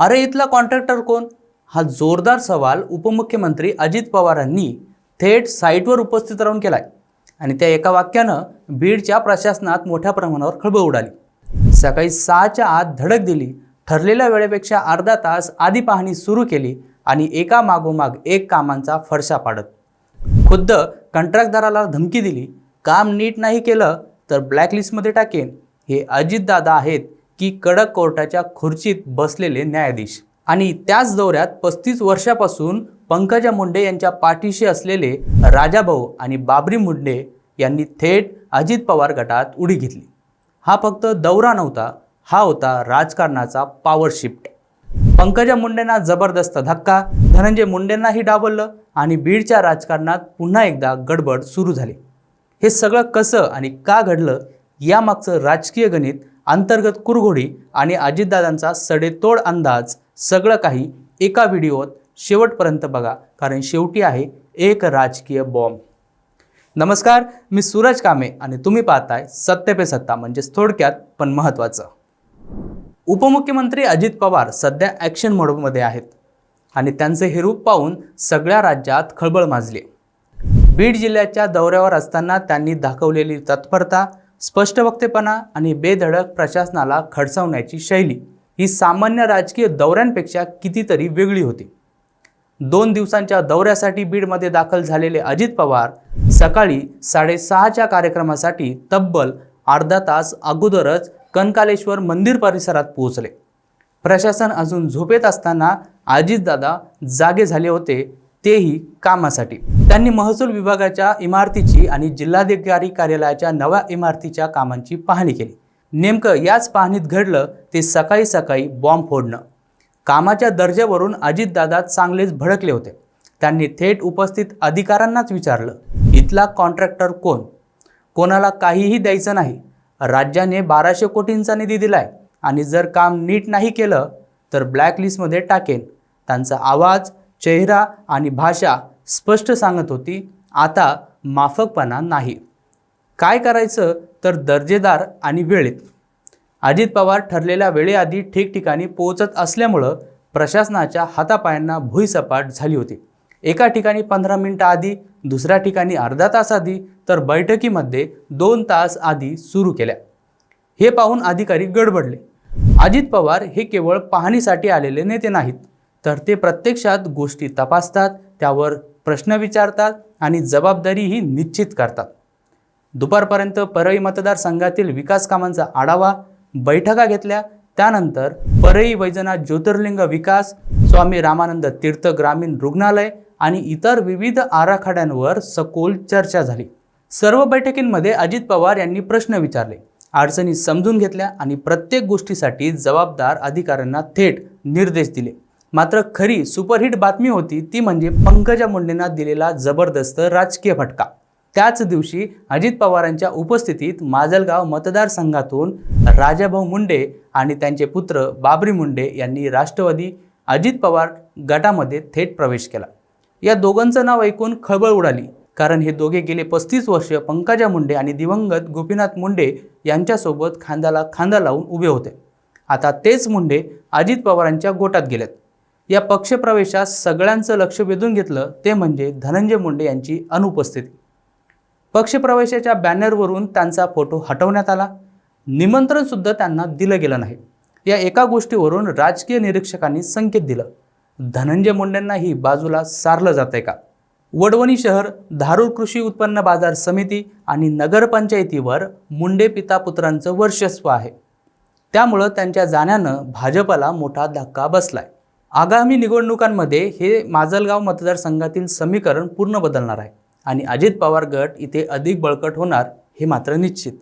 अरे इथला कॉन्ट्रॅक्टर कोण? हा जोरदार सवाल उपमुख्यमंत्री अजित पवारांनी थेट साईटवर उपस्थित राहून केला आहे आणि त्या एका वाक्यानं बीडच्या प्रशासनात मोठ्या प्रमाणावर खळबळ उडाली. सकाळी सहाच्या आत धडक दिली. ठरलेल्या वेळेपेक्षा अर्धा तास आधी पाहणी सुरू केली आणि एका मागोमाग एक कामांचा फडशा पाडत. खुद्द कंत्राटदाराला धमकी दिली. काम नीट नाही केलं तर ब्लॅकलिस्टमध्ये टाकेन. हे अजितदादा आहेत. की कडक कोर्टाच्या खुर्चीत बसलेले न्यायाधीश. आणि त्याच दौऱ्यात पस्तीस वर्षापासून पंकजा मुंडे यांच्या पाठीशी असलेले राजाभाऊ आणि बाबरी मुंडे यांनी थेट अजित पवार गटात उडी घेतली. हा फक्त दौरा नव्हता हा होता राजकारणाचा पॉवर शिफ्ट पंकजा मुंडेंना जबरदस्त धक्का धनंजय मुंडेंनाही डावललं आणि बीडच्या राजकारणात पुन्हा एकदा गडबड सुरू झाली. हे सगळं कसं आणि का घडलं यामागचं राजकीय गणित अंतर्गत कुरघोडी आणि अजितदादांचा सडेतोड अंदाज सगळं काही एका व्हिडिओत शेवटपर्यंत बघा कारण शेवटी आहे एक राजकीय बॉम्ब नमस्कार मी सूरज कामे आणि तुम्ही पाहताय सत्य पे सत्ता म्हणजेच थोडक्यात पण महत्त्वाचं. उपमुख्यमंत्री अजित पवार सध्या ॲक्शन मोडमध्ये आहेत आणि त्यांचे हे रूप पाहून सगळ्या राज्यात खळबळ माजली. बीड जिल्ह्याच्या दौऱ्यावर असताना त्यांनी दाखवलेली तत्परता स्पष्ट वक्तेपणा आणि बेधडक प्रशासनाला खडसावण्याची शैली ही सामान्य राजकीय दौऱ्यांपेक्षा कितीतरी वेगळी होती. दोन दिवसांच्या दौऱ्यासाठी बीडमध्ये दाखल झालेले अजित पवार सकाळी साडेसहाच्या कार्यक्रमासाठी तब्बल अर्धा तास अगोदरच कनकालेश्वर मंदिर परिसरात पोहोचले. प्रशासन अजून झोपेत असताना अजितदादा जागे झाले होते तेही कामासाठी. त्यांनी महसूल विभागाच्या इमारतीची आणि जिल्हाधिकारी कार्यालयाच्या नव्या इमारतीच्या कामांची पाहणी केली. नेमकं याच पाहणीत घडलं ते सकाळी सकाळी बॉम्ब फोडणं. कामाच्या दर्जावरून अजितदादा चांगलेच भडकले होते. त्यांनी थेट उपस्थित अधिकाऱ्यांनाच विचारलं इथला कॉन्ट्रॅक्टर कोण? कोणाला काहीही द्यायचं नाही. राज्याने बाराशे कोटींचा निधी दिलाय आणि जर काम नीट नाही केलं तर ब्लॅकलिस्टमध्ये टाकेन. त्यांचा आवाज चेहरा आणि भाषा स्पष्ट सांगत होती आता माफकपणा नाही. काय करायचं? तर दर्जेदार आणि वेळेत. अजित पवार ठरलेल्या वेळेआधी ठिकठिकाणी पोहोचत असल्यामुळं प्रशासनाच्या हातापायांना भुईसपाट झाली होती. एका ठिकाणी पंधरा मिनटं आधी दुसऱ्या ठिकाणी अर्धा तास आधी तर बैठकीमध्ये दोन तास आधी सुरू केल्या. हे पाहून अधिकारी गडबडले. अजित पवार हे केवळ पाहणीसाठी आलेले नेते नाहीत तर ते प्रत्यक्षात गोष्टी तपासतात त्यावर प्रश्न विचारतात आणि जबाबदारीही निश्चित करतात. दुपारपर्यंत परळी मतदारसंघातील विकास कामांचा आढावा बैठका घेतल्या त्यानंतर परळी वैजनाथ ज्योतिर्लिंग विकास स्वामी रामानंद तीर्थ ग्रामीण रुग्णालय आणि इतर विविध आराखड्यांवर सखोल चर्चा झाली. सर्व बैठकींमध्ये अजित पवार यांनी प्रश्न विचारले. अडचणी समजून घेतल्या आणि प्रत्येक गोष्टीसाठी जबाबदार अधिकाऱ्यांना थेट निर्देश दिले. मात्र खरी सुपरहिट बातमी होती ती म्हणजे पंकजा मुंडेंना दिलेला जबरदस्त राजकीय फटका. त्याच दिवशी अजित पवारांच्या उपस्थितीत माजलगाव मतदारसंघातून राजाभाऊ मुंडे आणि त्यांचे पुत्र बाबरी मुंडे यांनी राष्ट्रवादी अजित पवार गटामध्ये थेट प्रवेश केला. या दोघांचं नाव ऐकून खळबळ उडाली. कारण हे दोघे गेले पस्तीस वर्ष पंकजा मुंडे आणि दिवंगत गोपीनाथ मुंडे यांच्यासोबत खांद्याला खांदा लावून उभे होते. आता तेच मुंडे अजित पवारांच्या गोटात गेलेत. या पक्षप्रवेशात सगळ्यांचं लक्ष वेधून घेतलं ते म्हणजे धनंजय मुंडे यांची अनुपस्थिती. पक्षप्रवेशाच्या बॅनरवरून त्यांचा फोटो हटवण्यात आला. निमंत्रणसुद्धा त्यांना दिलं गेलं नाही. या एका गोष्टीवरून राजकीय निरीक्षकांनी संकेत दिलं. धनंजय मुंडेंनाही बाजूला सारलं जातंय का? वडवणी शहर धारूर कृषी उत्पन्न बाजार समिती आणि नगरपंचायतीवर मुंडे पिता पुत्रांचं वर्चस्व आहे. त्यामुळं त्यांच्या जाण्यानं भाजपला मोठा धक्का बसलाय. आगामी निवडणुकांमध्ये हे माजलगाव मतदारसंघातील समीकरण पूर्ण बदलणार आहे आणि अजित पवार गट इथे अधिक बळकट होणार हे मात्र निश्चित.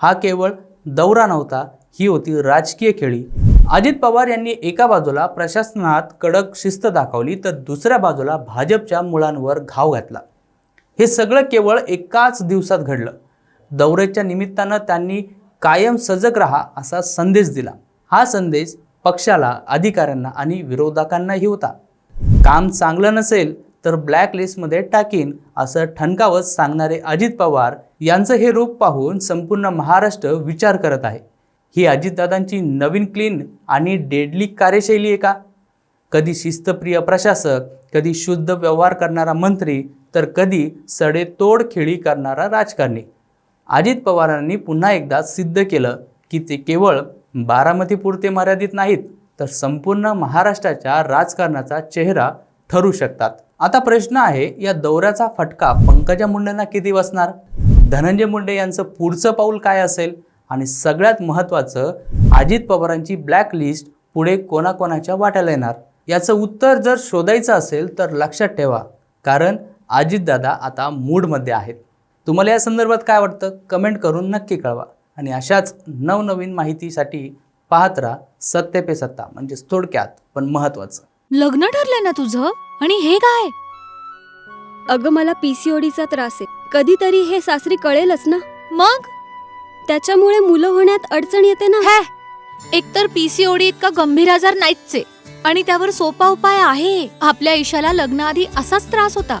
हा केवळ दौरा नव्हता ही होती राजकीय खेळी. अजित पवार यांनी एका बाजूला प्रशासनात कडक शिस्त दाखवली तर दुसऱ्या बाजूला भाजपच्या मुळांवर घाव घातला. हे सगळं केवळ एकाच दिवसात घडलं. दौऱ्याच्या निमित्तानं त्यांनी कायम सजग राहा असा संदेश दिला. हा संदेश पक्षाला अधिकाऱ्यांना आणि विरोधकांनाही होता. काम चांगलं नसेल तर ब्लॅक लिस्टमध्ये टाकीन असं ठणकावत सांगणारे अजित पवार यांचं हे रूप पाहून संपूर्ण महाराष्ट्र विचार करत आहे. ही अजितदादांची नवीन क्लीन आणि डेडली कार्यशैली आहे का? कधी शिस्तप्रिय प्रशासक कधी शुद्ध व्यवहार करणारा मंत्री तर कधी सडेतोड खेळी करणारा राजकारणी. अजित पवारांनी पुन्हा एकदा सिद्ध केलं की ते केवळ बारामतीपुरते मर्यादित नाहीत तर संपूर्ण महाराष्ट्राच्या राजकारणाचा चेहरा ठरू शकतात. आता प्रश्न आहे या दौऱ्याचा फटका पंकजा मुंडेंना किती बसणार? धनंजय मुंडे यांचं पुढचं पाऊल काय असेल? आणि सगळ्यात महत्त्वाचं अजित पवारांची ब्लॅक लिस्ट पुढे कोणाकोणाच्या वाट्याला येणार? याचं उत्तर जर शोधायचं असेल तर लक्षात ठेवा कारण अजितदादा आता मूडमध्ये आहेत. तुम्हाला या संदर्भात काय वाटतं? कमेंट करून नक्की कळवा. आणि अशाच नवनवीन माहितीसाठी पाहत राहा सत्य पे सत्ता म्हणजेच थोडक्यात पण महत्त्वाचं. लग्न ठरलंय ना तुझं? आणि हे काय? अगं मला पीसीओडीचा त्रास आहे. कधीतरी हे सासरी कळेलच ना? मग? त्याच्यामुळे मुलं होण्यात अडचण येते ना? हे! एकतर पीसीओडी इतका गंभीर आजार नाहीच आहे आणि त्यावर सोपा उपाय आहे. आपल्या ईशाला लग्नाआधी असाच त्रास होता.